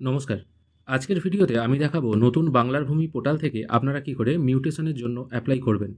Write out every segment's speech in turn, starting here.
নমস্কার। আজকের ভিডিওতে আমি দেখাবো নতুন বাংলার ভূমি পোর্টাল থেকে আপনারা কি করে মিউটেশনের জন্য অ্যাপ্লাই করবেন।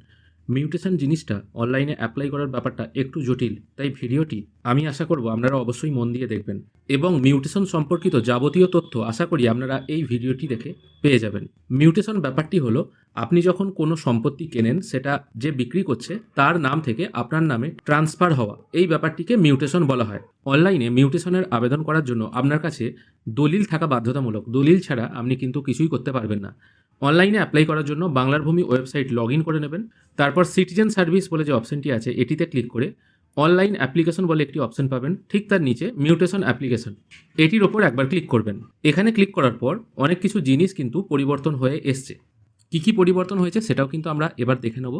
মিউটেশন জিনিসটা অনলাইনে অ্যাপ্লাই করার ব্যাপারটা একটু জটিল, তাই ভিডিওটি আমি আশা করব আপনারা অবশ্যই মন দিয়ে দেখবেন এবং মিউটেশন সম্পর্কিত যাবতীয় তথ্য আশা করি আপনারা এই ভিডিওটি দেখে পেয়ে যাবেন। মিউটেশন ব্যাপারটি হলো আপনি যখন কোনো সম্পত্তি কেনেন, সেটা যে বিক্রি করছে, তার নাম থেকে আপনার নামে ট্রান্সফার হওয়া। এই ব্যাপারটিকে মিউটেশন বলা হয়। অনলাইনে মিউটেশনের আবেদন করার জন্য আপনার কাছে দলিল থাকা বাধ্যতামূলক। দলিল ছাড়া আপনি কিন্তু কিছুই করতে পারবেন না। অনলাইনে অ্যাপ্লাই করার জন্য বাংলার ভূমি ওয়েবসাইট লগ করে নেবেন। তারপর সিটিজেন সার্ভিস বলে যে অপশনটি আছে, এটিতে ক্লিক করে অনলাইন অ্যাপ্লিকেশন বলে একটি অপশন পাবেন। ঠিক তার নিচে মিউটেশন অ্যাপ্লিকেশন। এটির ওপর একবার ক্লিক করবেন। এখানে ক্লিক করার পর অনেক কিছু জিনিস কিন্তু পরিবর্তন হয়ে এসছে। কী কী পরিবর্তন হয়েছে সেটাও কিন্তু আমরা এবার দেখে নেব।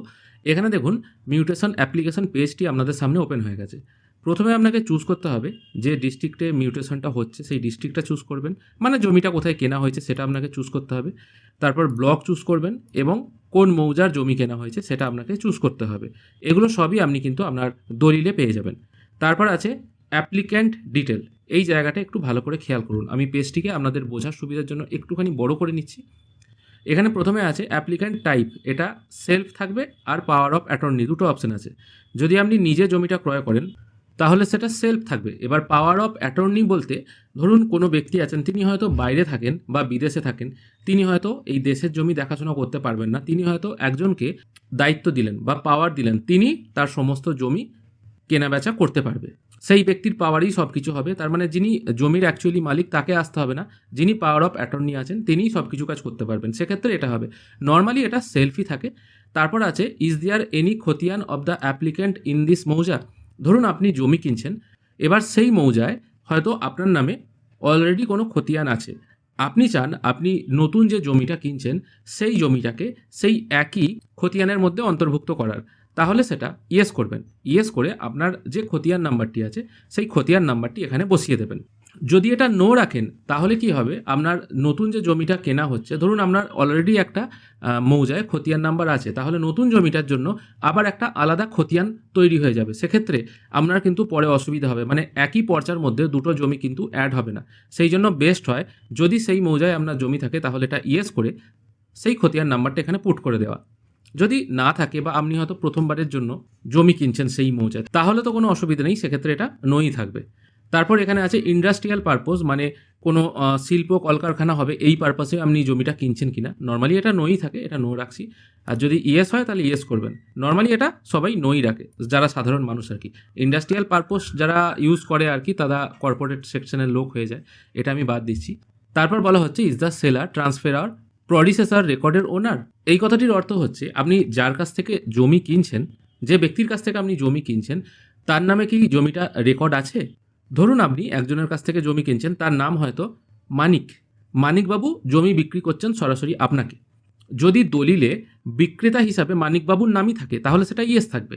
এখানে দেখুন মিউটেশন অ্যাপ্লিকেশন পেজটি আপনাদের সামনে ওপেন হয়ে গেছে। প্রথমে আপনাকে চুজ করতে হবে যে ডিস্ট্রিক্টে মিউটেশনটা হচ্ছে, সেই ডিস্ট্রিক্টটা চুজ করবেন। মানে জমিটা কোথায় কেনা হয়েছে সেটা আপনাকে চুজ করতে হবে। তারপর ব্লক চুজ করবেন এবং কোন মৌজার জমি কেনা হয়েছে সেটা আপনাকে চুজ করতে হবে। এগুলো সবই আপনি কিন্তু আপনার দলিলে পেয়ে যাবেন। তারপর আছে অ্যাপ্লিক্যান্ট ডিটেল এই জায়গাটা একটু ভালো করে খেয়াল করুন। আমি পেজটিকে আপনাদের বোঝার সুবিধার জন্য একটুখানি বড় করে নিচ্ছি। এখানে প্রথমে আছে অ্যাপ্লিক্যান্ট টাইপ এটা সেলফ থাকবে আর পাওয়ার অফ অ্যাটর্নি দুটো অপশন আছে। যদি আপনি নিজে জমিটা ক্রয় করেন, তাহলে সেটা সেলফ থাকবে। এবার পাওয়ার অফ অ্যাটর্নি বলতে, ধরুন কোনো ব্যক্তি আছেন, তিনি হয়তো বাইরে থাকেন বা বিদেশে থাকেন, তিনি হয়তো এই দেশের জমি দেখাশোনা করতে পারবেন না, তিনি হয়তো একজনকে দায়িত্ব দিলেন বা পাওয়ার দিলেন, তিনি তার সমস্ত জমি কেনাবেচা করতে পারবে। সেই ব্যক্তির পাওয়ারই সব কিছু হবে। তার মানে যিনি জমির অ্যাকচুয়ালি মালিক তাকে আসতে হবে না। যিনি পাওয়ার অফ অ্যাটর্নি আছেন, তিনিই সব কিছু কাজ করতে পারবেন। সেক্ষেত্রে এটা হবে। নর্মালি এটা সেলফি থাকে। তারপর আছে is there any khatian of the applicant in this mouza? ধরুন আপনি জমি কিনছেন। এবার সেই মৌজায় হয়তো আপনার নামে অলরেডি কোনো খতিয়ান আছে। আপনি চান আপনি নতুন যে জমিটা কিনছেন, সেই জমিটাকে সেই একই খতিয়ানের মধ্যে অন্তর্ভুক্ত করার। তাহলে সেটা ইয়েস করবেন। ইয়েস করে আপনার যে খতিয়ান নাম্বারটি আছে, সেই খতিয়ান নাম্বারটি এখানে বসিয়ে দেবেন। যদি এটা নো রাখেন, তাহলে কি হবে? আপনার নতুন যে জমিটা কেনা হচ্ছে, ধরুন আপনার অলরেডি একটা মৌজায় খতিয়ান নাম্বার আছে, তাহলে নতুন জমিটার জন্য আবার একটা আলাদা খতিয়ান তৈরি হয়ে যাবে। সেক্ষেত্রে আপনার কিন্তু পরে অসুবিধা হবে। মানে একই পর্চার মধ্যে দুটো জমি কিন্তু অ্যাড হবে না। সেই জন্য বেস্ট হয়, যদি সেই মৌজায় আপনার জমি থাকে, তাহলে এটা ইয়েস করে সেই খতিয়ান নাম্বারটা এখানে পুট করে দেওয়া। যদি না থাকে বা আপনি হয়তো প্রথমবারের জন্য জমি কিনছেন সেই মৌজায় তাহলে তো কোনো অসুবিধা নেই, সেক্ষেত্রে এটা নই থাকবে। তারপর এখানে আছে ইন্ডাস্ট্রিয়াল পারপোজ মানে কোনো শিল্প কলকারখানা হবে, এই পারপাসে আপনি জমিটা কিনছেন কিনা। নর্মালি এটা নই থাকে, এটা নো রাখছি। আর যদি ইয়েস হয়, তাহলে ইয়েস করবেন। নর্মালি এটা সবাই নই রাখে, যারা সাধারণ মানুষ আর কি। ইন্ডাস্ট্রিয়াল পারপোজ যারা ইউজ করে আর কি, তারা কর্পোরেট সেকশনের লোক হয়ে যায়, এটা আমি বাদ দিচ্ছি। তারপর বলা হচ্ছে ইজ দ্য সেলার ট্রান্সফার আর রেকর্ডের ওনার এই কথাটির অর্থ হচ্ছে, আপনি যার কাছ থেকে জমি কিনছেন, যে ব্যক্তির কাছ থেকে আপনি জমি কিনছেন, তার নামে কি জমিটা রেকর্ড আছে? ধরুন আপনি একজনের কাছ থেকে জমি কিনছেন, তার নাম হয়তো মানিক। মানিকবাবু জমি বিক্রি করছেন সরাসরি আপনাকে। যদি দলিলে বিক্রেতা হিসাবে মানিকবাবুর নামই থাকে, তাহলে সেটা ইয়েস থাকবে।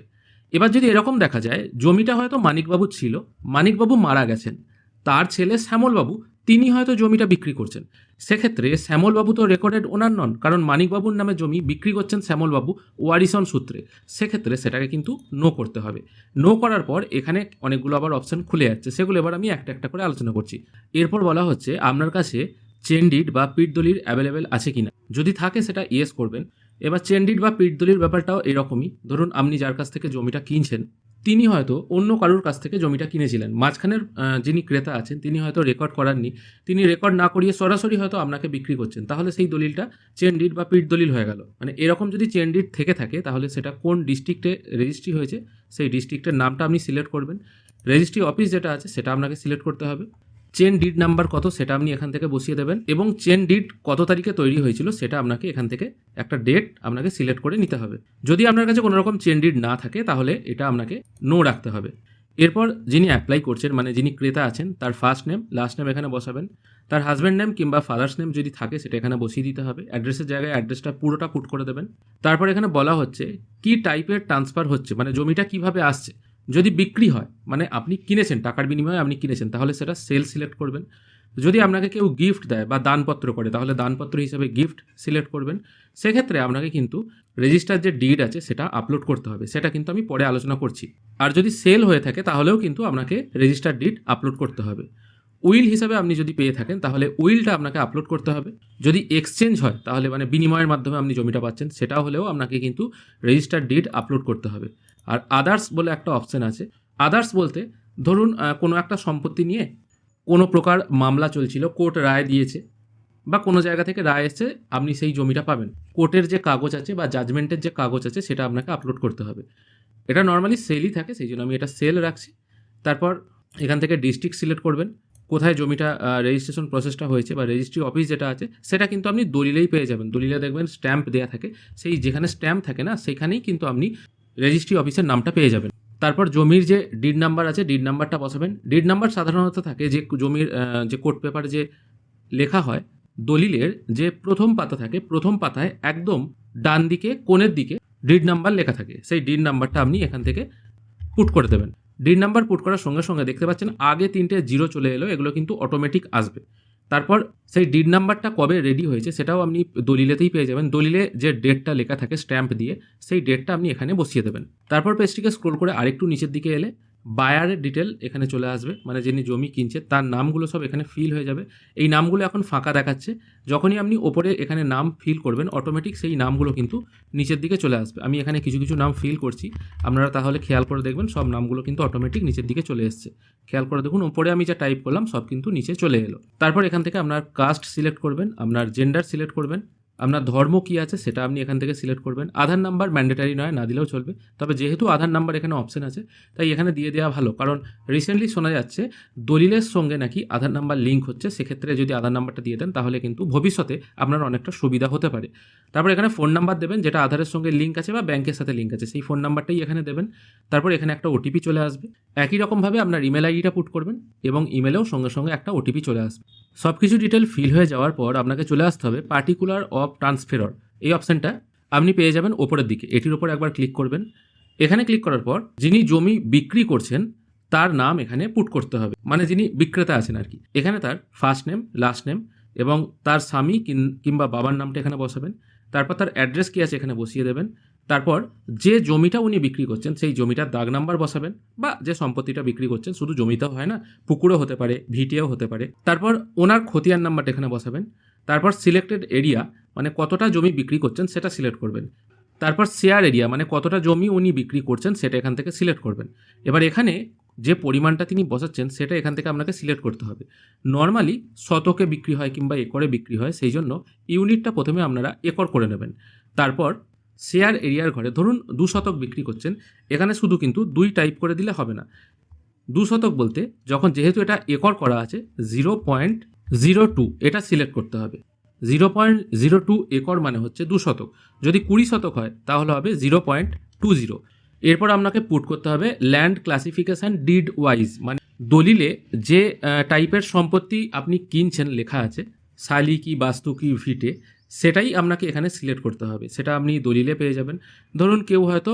এবার যদি এরকম দেখা যায়, জমিটা হয়তো মানিকবাবু ছিল, মানিকবাবু মারা গেছেন, তার ছেলে শ্যামলবাবু তিনি হয়তো জমিটা বিক্রি করছেন। সেক্ষেত্রে শ্যামলবাবু তো রেকর্ডেড ওনার নন, কারণ মানিকবাবুর নামে জমি বিক্রি করছেন শ্যামলবাবু ওয়ারিসন সূত্রে। সেক্ষেত্রে সেটাকে কিন্তু নো করতে হবে। নো করার পর এখানে অনেকগুলো আবার অপশন খুলে যাচ্ছে। সেগুলো এবার আমি একটা একটা করে আলোচনা করছি। এরপর বলা হচ্ছে, আপনার কাছে চেন ডিড বা পিট দলিল অ্যাভেলেবেল আছে কিনা? যদি থাকে সেটা ইয়েস করবেন। এবার চেন ডিড বা পিট দলির ব্যাপারটাও এরকমই। ধরুন, আপনি যার কাছ থেকে জমিটা কিনছেন তিনি হয়তো অন্য কারুর কাছ থেকে জমিটা কিনেছিলেন। মাঝখানের যিনি ক্রেতা আছেন, তিনি হয়তো রেকর্ড করাননি। তিনি রেকর্ড না করিয়ে সরাসরি হয়তো আপনাকে বিক্রি করছেন। তাহলে সেই দলিলটা চেন ডিড বা পিট দলিল হয়ে গেল। মানে এরকম যদি চেন ডিড থেকে থাকে, তাহলে সেটা কোন ডিস্ট্রিক্টে রেজিস্ট্রি হয়েছে, সেই ডিস্ট্রিক্টের নামটা আপনি সিলেক্ট করবেন। রেজিস্ট্রি অফিস যেটা আছে, সেটা আপনাকে সিলেক্ট করতে হবে। চেন ডিড নাম্বার কত সেটা আপনি এখান থেকে বসিয়ে দেবেন এবং চেন ডিড কত তারিখে তৈরি হয়েছিল সেটা আপনাকে এখান থেকে একটা ডেট আপনাকে সিলেক্ট করে নিতে হবে। যদি আপনার কাছে কোনো রকম চেন ডিড না থাকে তাহলে এটা আপনাকে নো রাখতে হবে। এরপর যিনি অ্যাপ্লাই করছেন মানে যিনি ক্রেতা আছেন, তার ফার্স্ট নেম লাস্ট নেম এখানে বসাবেন। তার হাজব্যান্ড নেম কিংবা ফাদার্স নেম যদি থাকে সেটা এখানে বসিয়ে দিতে হবে। অ্যাড্রেসের জায়গায় অ্যাড্রেসটা পুরোটা পুট করে দেবেন। তারপর এখানে বলা হচ্ছে কি টাইপের ট্রান্সফার হচ্ছে মানে জমিটা কীভাবে আসছে। যদি বিক্রি হয় মানে আপনি কিনেছেন, টাকার বিনিময়ে আপনি কিনেছেন, তাহলে সেটা সেল সিলেক্ট করবেন। যদি আপনাকে কেউ গিফট দেয় বা দানপত্র করে, তাহলে দানপত্র হিসেবে গিফট সিলেক্ট করবেন। সেক্ষেত্রে আপনাকে কিন্তু রেজিস্টার যে ডিড আছে, সেটা আপলোড করতে হবে। সেটা কিন্তু আমি পরে আলোচনা করছি। আর যদি সেল হয়ে থাকে, তাহলেও কিন্তু আপনাকে রেজিস্টার ডিড আপলোড করতে হবে। উইল হিসাবে আপনি যদি পেয়ে থাকেন, তাহলে উইলটা আপনাকে আপলোড করতে হবে। যদি এক্সচেঞ্জ হয়, তাহলে মানে বিনিময়ের মাধ্যমে আপনি জমিটা পাচ্ছেন, সেটা হলেও আপনাকে কিন্তু রেজিস্টার ডিড আপলোড করতে হবে। আর আদার্স বলে একটা অপশন আছে। আদার্স বলতে, ধরুন কোনো একটা সম্পত্তি নিয়ে কোনো প্রকার মামলা চলছিল কোর্ট রায় দিয়েছে, বা কোনো জায়গা থেকে রায় এসে আপনি সেই জমিটা পাবেন। কোর্টের যে কাগজ আছে বা জাজমেন্টের যে কাগজ আছে, সেটা আপনাকে আপলোড করতে হবে। এটা নর্মালি সেলই থাকে, সেই জন্য আমি এটা সেল রাখছি। তারপর এখান থেকে ডিস্ট্রিক্ট সিলেক্ট করবেন, কোথায় জমিটা রেজিস্ট্রেশন প্রসেসটা হয়েছে বা রেজিস্ট্রি অফিস যেটা আছে, সেটা কিন্তু আপনি দলিলেই পেয়ে যাবেন। দলিলে দেখবেন স্ট্যাম্প দেওয়া থাকে। সেই যেখানে স্ট্যাম্প থাকে না, সেখানেই কিন্তু আপনি রেজিস্ট্রি অফিসের নামটা পেয়ে যাবেন। তারপর জমির যে ডিড নাম্বার আছে, ডিড নাম্বারটা বসাবেন। ডিড নাম্বার সাধারণত থাকে যে জমির যে কোর্ট পেপারে যে লেখা হয়, দলিলের যে প্রথম পাতা থাকে, প্রথম পাতায় একদম ডান দিকে, কোণের দিকে ডিড নাম্বার লেখা থাকে। সেই ডিড নাম্বারটা আপনি এখান থেকে পুট করে দেবেন। ডিড নাম্বার পুট করার সঙ্গে সঙ্গে দেখতে পাচ্ছেন, আগে তিনটে জিরো চলে এলো, এগুলো কিন্তু অটোমেটিক আসবে। তারপর সেই ডিড নাম্বারটা কবে রেডি হয়েছে সেটাও আপনি দলিলেতেই পেয়ে যাবেন। দলিলে যে ডেটটা লেখা থাকে স্ট্যাম্প দিয়ে, সেই ডেটটা আপনি এখানে বসিয়ে দেবেন। তারপর পেজটিকে স্ক্রোল করে আরেকটু নিচের দিকে এলে বায়ারের ডিটেল এখানে চলে আসবে মানে যিনি জমি কিনছে, তার নামগুলো সব এখানে ফিল হয়ে যাবে। এই নামগুলো এখন ফাঁকা দেখাচ্ছে। যখনই আপনি ওপরে এখানে নাম ফিল করবেন অটোমেটিক সেই নামগুলো কিন্তু নিচের দিকে চলে আসবে। আমি এখানে কিছু কিছু নাম ফিল করছি। আপনারা তাহলে খেয়াল করে দেখবেন, সব নামগুলো কিন্তু অটোমেটিক নিচের দিকে চলে এসছে। খেয়াল করে দেখুন, ওপরে আমি যা টাইপ করলাম, সব কিন্তু নিচে চলে এলো। তারপর এখান থেকে আপনার কাস্ট সিলেক্ট করবেন, আপনার জেন্ডার সিলেক্ট করবেন। আপনার ধর্ম কী আছে সেটা আপনি এখান থেকে সিলেক্ট করবেন। আধার নাম্বার ম্যান্ডেটারি নয়, না দিলেও চলবে। তবে যেহেতু আধার নাম্বার এখানে অপশন আছে, তাই এখানে দিয়ে দেওয়া ভালো। কারণ রিসেন্টলি শোনা যাচ্ছে, দলিলের সঙ্গে নাকি আধার নাম্বার লিঙ্ক হচ্ছে। সেক্ষেত্রে যদি আধার নাম্বারটা দিয়ে দেন, তাহলে কিন্তু ভবিষ্যতে আপনার অনেকটা সুবিধা হতে পারে। তারপর এখানে ফোন নাম্বার দেবেন, যেটা আধারের সঙ্গে লিঙ্ক আছে বা ব্যাংকের সাথে লিঙ্ক আছে। সেই ফোন নাম্বারটাই এখানে দেবেন। তারপর এখানে একটা ওটিপি চলে আসবে। একই রকমভাবে আপনার ইমেল আইডিটা পুট করবেন এবং ইমেলেও সঙ্গে সঙ্গে একটা ওটিপি চলে আসবে। সব কিছু ডিটেল ফিল হয়ে যাওয়ার পর আপনাকে চলে আসতে হবে পার্টিকুলার অফ ট্রান্সফেরর এই অপশানটা আপনি পেয়ে যাবেন ওপরের দিকে। এটির ওপর একবার ক্লিক করবেন। এখানে ক্লিক করার পর যিনি জমি বিক্রি করছেন, তার নাম এখানে পুট করতে হবে। মানে যিনি বিক্রেতা আছেন আর কি। এখানে তার ফার্স্ট নেম লাস্ট নেম এবং তার স্বামী কিংবা বাবার নামটা এখানে বসাবেন। তারপর তার অ্যাড্রেস কী আছে এখানে বসিয়ে দেবেন। তারপর যে জমিটা উনি বিক্রি করছেন, সেই জমিটার দাগ নাম্বার বসাবেন বা যে সম্পত্তিটা বিক্রি করছেন, শুধু জমিতেও হয় না, পুকুরও হতে পারে, ভিটিও হতে পারে। তারপর ওনার খতিয়ান নাম্বারটা এখানে বসাবেন। তারপর সিলেক্টেড এরিয়া মানে কতটা জমি বিক্রি করছেন, সেটা সিলেক্ট করবেন। তারপর শেয়ার এরিয়া মানে কতটা জমি উনি বিক্রি করছেন, সেটা এখান থেকে সিলেক্ট করবেন। এবার এখানে যে পরিমাণটা তিনি বসাচ্ছেন, সেটা এখান থেকে আপনাকে সিলেক্ট করতে হবে। নর্মালি শতকে বিক্রি হয় কিংবা একরে বিক্রি হয়, সেই জন্য ইউনিটটা প্রথমে আপনারা একর করে নেবেন। তারপর শেয়ার এরিয়ার ঘরে ধরুন দু শতক বিক্রি করছেন, এখানে শুধু কিন্তু দুই টাইপ করে দিলে হবে না। দু শতক বলতে যখন যেহেতু এটা একর করা আছে জিরো পয়েন্ট জিরো টু এটা সিলেক্ট করতে হবে। Zero point zero two acre মানে হচ্ছে দু শতক। যদি কুড়ি শতক হয়, তাহলে হবে জিরো পয়েন্ট টু জিরো এরপর আপনাকে পুট করতে হবে ল্যান্ড ক্লাসিফিকেশান ডিড ওয়াইজ মানে দলিলে যে টাইপের সম্পত্তি আপনি কিনছেন লেখা আছে শালি কি বাস্তু কি ভিটে সেটাই আপনাকে এখানে সিলেক্ট করতে হবে। সেটা আপনি দলিলে পেয়ে যাবেন। ধরুন কেউ হয়তো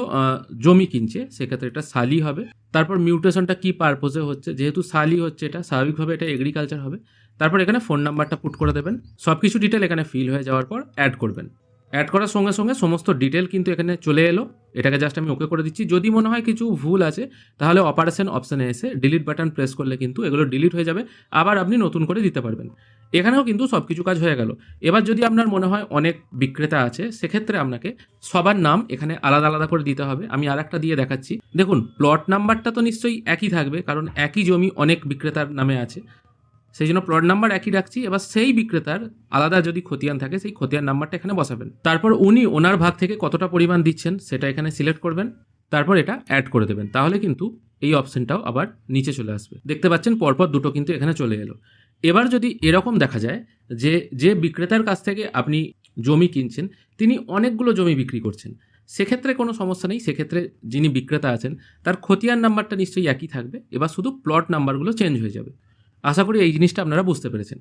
জমি কিনছে, সেক্ষেত্রে এটা সালি হবে। তারপর মিউটেশনটা কি পারপোজে হচ্ছে? যেহেতু সালি হচ্ছে এটা, স্বাভাবিকভাবে এটা এগ্রিকালচার হবে। তারপর এখানে ফোন নাম্বারটা পুট করে দেবেন। সব কিছু ডিটেল এখানে ফিল হয়ে যাওয়ার পর অ্যাড করবেন। অ্যাড করার সঙ্গে সঙ্গে সমস্ত ডিটেল কিন্তু এখানে চলে এলো। এটাকে জাস্ট আমি ওকে করে দিচ্ছি। যদি মনে হয় কিছু ভুল আছে, তাহলে অপারেশন অপশানে এসে ডিলিট বাটন প্রেস করলে কিন্তু এগুলো ডিলিট হয়ে যাবে। আবার আপনি নতুন করে দিতে পারবেন। এখানেও কিন্তু সব কিছু কাজ হয়ে গেল। এবার যদি আপনার মনে হয় অনেক বিক্রেতা আছে, সেক্ষেত্রে আপনাকে সবার নাম এখানে আলাদা আলাদা করে দিতে হবে। আমি আর একটা দিয়ে দেখাচ্ছি। দেখুন প্লট নাম্বারটা তো নিশ্চয়ই একই থাকবে, কারণ একই জমি অনেক বিক্রেতার নামে আছে। সেই জন্য প্লট নাম্বার একই রাখছি। এবার সেই বিক্রেতার আলাদা যদি খতিয়ান থাকে, সেই খতিয়ান নাম্বারটা এখানে বসাবেন। তারপর উনি ওনার ভাগ থেকে কতটা পরিমাণ দিচ্ছেন, সেটা এখানে সিলেক্ট করবেন। তারপর এটা অ্যাড করে দেবেন। তাহলে কিন্তু এই অপশনটাও আবার নিচে চলে আসবে। দেখতে পাচ্ছেন, পরপর দুটো কিন্তু এখানে চলে এলো। এবার যদি এরকম দেখা যায় যে যে বিক্রেতার কাছ থেকে আপনি জমি কিনছেন, তিনি অনেকগুলো জমি বিক্রি করছেন। সেক্ষেত্রে কোনো সমস্যা নেই। সেক্ষেত্রে যিনি বিক্রেতা আছেন, তার খতিয়ান নাম্বারটা নিশ্চয়ই একই থাকবে। এবার শুধু প্লট নাম্বারগুলো চেঞ্জ হয়ে যাবে। আশা করি এই জিনিসটা আপনারা বুঝতে পেরেছেন।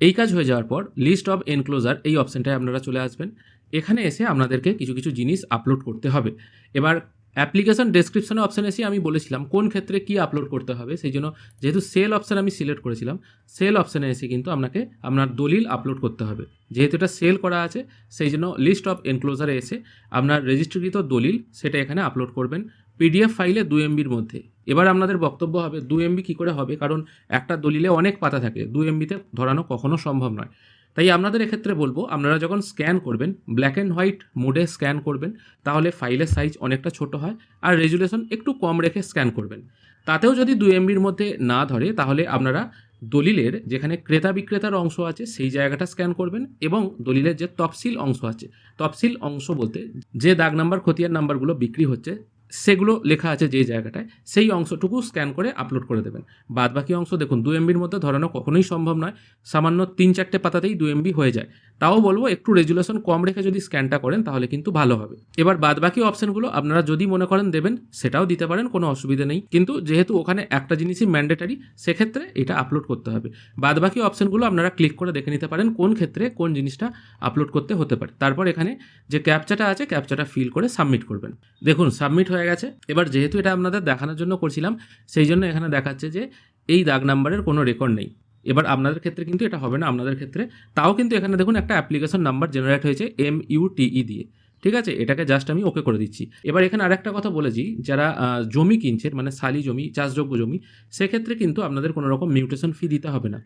এই কাজ হয়ে যাওয়ার পর লিস্ট অফ এনক্লোজার এই অপশানটায় আপনারা চলে আসবেন। এখানে এসে আপনাদেরকে কিছু কিছু জিনিস আপলোড করতে হবে। এবার অ্যাপ্লিকেশন ডেসক্রিপশনে অপশানে এসে আমি বলেছিলাম কোন ক্ষেত্রে কি আপলোড করতে হবে, সেই জন্য যেহেতু সেল অপশান আমি সিলেক্ট করেছিলাম সেল অপশানে এসে কিন্তু আপনাকে আপনার দলিল আপলোড করতে হবে। যেহেতু এটা সেল করা আছে, সেই জন্য লিস্ট অফ এনক্লোজারে এসে আপনার রেজিস্ট্রিকৃত দলিল সেটা এখানে আপলোড করবেন। পিডিএফ ফাইলে দু এমবির মধ্যে। এবার আপনাদের বক্তব্য হবে, দু এমবি কী করে হবে? কারণ একটা দলিলে অনেক পাতা থাকে, দু এমবিতে ধরানো কখনো সম্ভব নয়। তাই আপনাদের এক্ষেত্রে বলব, আপনারা যখন স্ক্যান করবেন ব্ল্যাক অ্যান্ড হোয়াইট মোডে স্ক্যান করবেন, তাহলে ফাইলের সাইজ অনেকটা ছোট হয় আর রেজুলেশন একটু কম রেখে স্ক্যান করবেন। তাতেও যদি দু এমবির মধ্যে না ধরে, তাহলে আপনারা দলিলের যেখানে ক্রেতা বিক্রেতার অংশ আছে, সেই জায়গাটা স্ক্যান করবেন এবং দলিলের যে তফসিল অংশ আছে, তফসিল অংশ বলতে যে দাগ নাম্বার, খতিয়ান নাম্বারগুলো বিক্রি হচ্ছে সেগুলো লেখা আছে যে জায়গাটায়, সেই অংশটুকু স্ক্যান করে আপলোড করে দেবেন। বাদ বাকি অংশ দেখুন দু এমবির মধ্যে ধরানো কখনোই সম্ভব নয়। সামান্য তিন চারটে পাতাতেই দু এমবি হয়ে যায়। তাও বলব একটু রেজুলেশন কম রেখে যদি স্ক্যানটা করেন, তাহলে কিন্তু ভালো হবে। এবার বাদ বাকি অপশানগুলো আপনারা যদি মনে করেন দেবেন, সেটাও দিতে পারেন, কোনো অসুবিধা নেই। কিন্তু যেহেতু ওখানে একটা জিনিসই ম্যান্ডেটারি, সেক্ষেত্রে এটা আপলোড করতে হবে। বাদ বাকি অপশানগুলো আপনারা ক্লিক করে দেখে নিতে পারেন, কোন ক্ষেত্রে কোন জিনিসটা আপলোড করতে হতে পারে। তারপর এখানে যে ক্যাপচাটা আছে, ক্যাপচাটা ফিল করে সাবমিট করবেন। দেখুন, সাবমিট হয়ে গেছে। এবার যেহেতু এটা আপনাদের দেখানোর জন্য করছিলাম, সেই জন্য এখানে দেখাচ্ছে যে এই দাগ নাম্বারের কোনো রেকর্ড নেই। এবার আপনাদের ক্ষেত্রে কিন্তু এটা হবে না, আপনাদের ক্ষেত্রে। তাও কিন্তু এখানে দেখুন একটা অ্যাপ্লিকেশন নাম্বার জেনারেট হয়েছে এম ইউটিই দিয়ে। ঠিক আছে? এটাকে জাস্ট আমি ওকে করে দিচ্ছি। এবার এখানে আরেকটা কথা বলেছি যারা জমি কিনছেন মানে সালি জমি, চাষযোগ্য জমি, সেক্ষেত্রে কিন্তু আপনাদের কোনো রকম মিউটেশন ফি দিতে হবে না।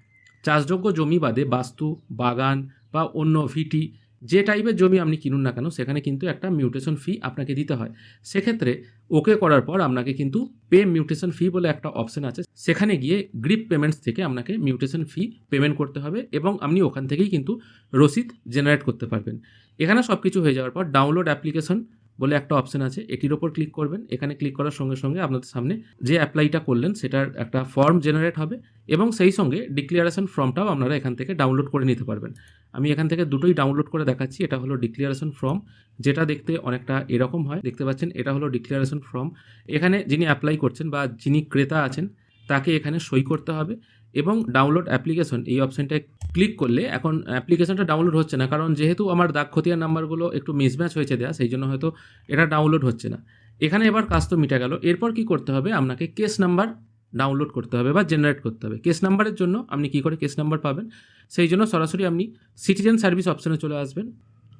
চাষযোগ্য জমি বাদে বাস্তু, বাগান বা অন্য ভিটি যে টাইপের জমি আপনি কিনুন না কেন, সেখানে কিন্তু একটা মিউটেশন ফি আপনাকে দিতে হয়। সেক্ষেত্রে ওকে করার পর আপনাকে কিন্তু পে মিউটেশন ফি বলে একটা অপশন আছে। সেখানে গিয়ে গ্রিপ পেমেন্টস থেকে আপনাকে মিউটেশন ফি পেমেন্ট করতে হবে এবং আপনি ওখান থেকেই কিন্তু রসিদ জেনারেট করতে পারবেন। এখানে সব কিছু হয়ে যাওয়ার পর ডাউনলোড অ্যাপ্লিকেশন বলে একটা অপশন আছে, এটির ওপর ক্লিক করবেন। এখানে ক্লিক করার সঙ্গে সঙ্গে আপনাদের সামনে যে অ্যাপ্লাইটা করলেন, সেটার একটা ফর্ম জেনারেট হবে এবং সেই সঙ্গে ডিক্লিয়ারেশন ফর্মটাও আপনারা এখান থেকে ডাউনলোড করে নিতে পারবেন। আমি এখান থেকে দুটোই ডাউনলোড করে দেখাচ্ছি। এটা হলো ডিক্লিয়ারেশন ফর্ম যেটা দেখতে অনেকটা এরকম হয়। দেখতে পাচ্ছেন, এটা হলো ডিক্লিয়ারেশন ফর্ম এখানে যিনি অ্যাপ্লাই করছেন বা যিনি ক্রেতা আছেন, তাকে এখানে সই করতে হবে। এবং ডাউনলোড অ্যাপ্লিকেশন এই অপশানটায় ক্লিক করলে এখন অ্যাপ্লিকেশনটা ডাউনলোড হচ্ছে না। কারণ যেহেতু আমার দাগ খতিয়ান নাম্বারগুলো একটু মিসম্যাচ হয়েছে দেওয়া সেই জন্য হয়তো এটা ডাউনলোড হচ্ছে না। এখানে এবার কাজ তো মিটে গেল। এরপর কি করতে হবে? আপনাকে কেস নাম্বার ডাউনলোড করতে হবে বা জেনারেট করতে হবে। কেস নাম্বারের জন্য আপনি কি করে কেস নাম্বার পাবেন? সেই জন্য সরাসরি আপনি সিটিজেন সার্ভিস অপশানে চলে আসবেন।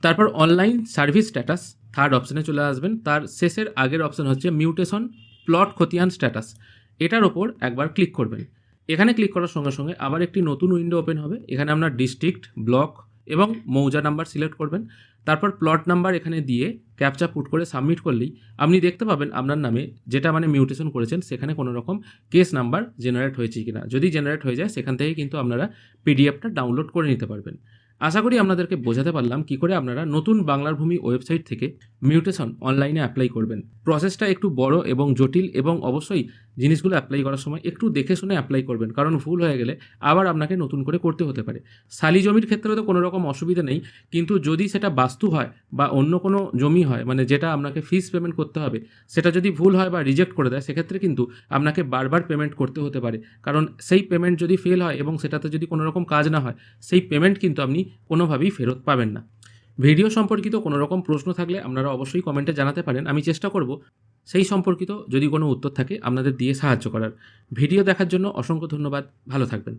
তারপর অনলাইন সার্ভিস স্ট্যাটাস থার্ড অপশানে চলে আসবেন। তার শেষের আগের অপশান হচ্ছে মিউটেশন প্লট খতিয়ান স্ট্যাটাস এটার ওপর একবার ক্লিক করবেন। এখানে ক্লিক করার সঙ্গে সঙ্গে আবার একটি নতুন উইন্ডো ওপেন হবে। এখানে আপনার ডিস্ট্রিক্ট ব্লক এবং মৌজা নাম্বার সিলেক্ট করবেন। তারপর প্লট নাম্বার এখানে দিয়ে ক্যাপচা পুট করে সাবমিট করলেই আপনি দেখতে পাবেন আপনার নামে যেটা মানে মিউটেশন করেছেন, সেখানে কোনো রকম কেস নাম্বার জেনারেট হয়েছে কিনা। যদি জেনারেট হয়ে যায়, সেখান থেকে কিন্তু আপনারা পিডিএফটা ডাউনলোড করে নিতে পারবেন। আশা করি আপনাদেরকে বোঝাতে পারলাম কি করে আপনারা নতুন বাংলার ভূমি ওয়েবসাইট থেকে মিউটেশন অনলাইনে অ্যাপ্লাই করবেন। প্রসেসটা একটু বড় এবং জটিল এবং অবশ্যই জিনিসগুলো অ্যাপ্লাই করার সময় একটু দেখে শুনে অ্যাপ্লাই করবেন, কারণ ভুল হয়ে গেলে আবার আপনাকে নতুন করে করতে হতে পারে। শালি জমির ক্ষেত্রে তো কোনো রকম অসুবিধা নেই, কিন্তু যদি সেটা বাস্তু হয় বা অন্য কোনো জমি হয় মানে যেটা আপনাকে ফিস পেমেন্ট করতে হবে, সেটা যদি ভুল হয় বা রিজেক্ট করে দেয়, সেক্ষেত্রে কিন্তু আপনাকে বারবার পেমেন্ট করতে হতে পারে। কারণ সেই পেমেন্ট যদি ফেল হয় এবং সেটাতে যদি কোনো রকম কাজ না হয়, সেই পেমেন্ট কিন্তু আপনি কোনোভাবেই ফেরত পাবেন না। ভিডিও সম্পর্কিত কোনো রকম প্রশ্ন থাকলে আপনারা অবশ্যই কমেন্টে জানাতে পারেন। আমি চেষ্টা করব সেই সম্পর্কিত যদি কোনো উত্তর থাকে আপনাদের দিয়ে সাহায্য করার। ভিডিও দেখার জন্য অসংখ্য ধন্যবাদ। ভালো থাকবেন।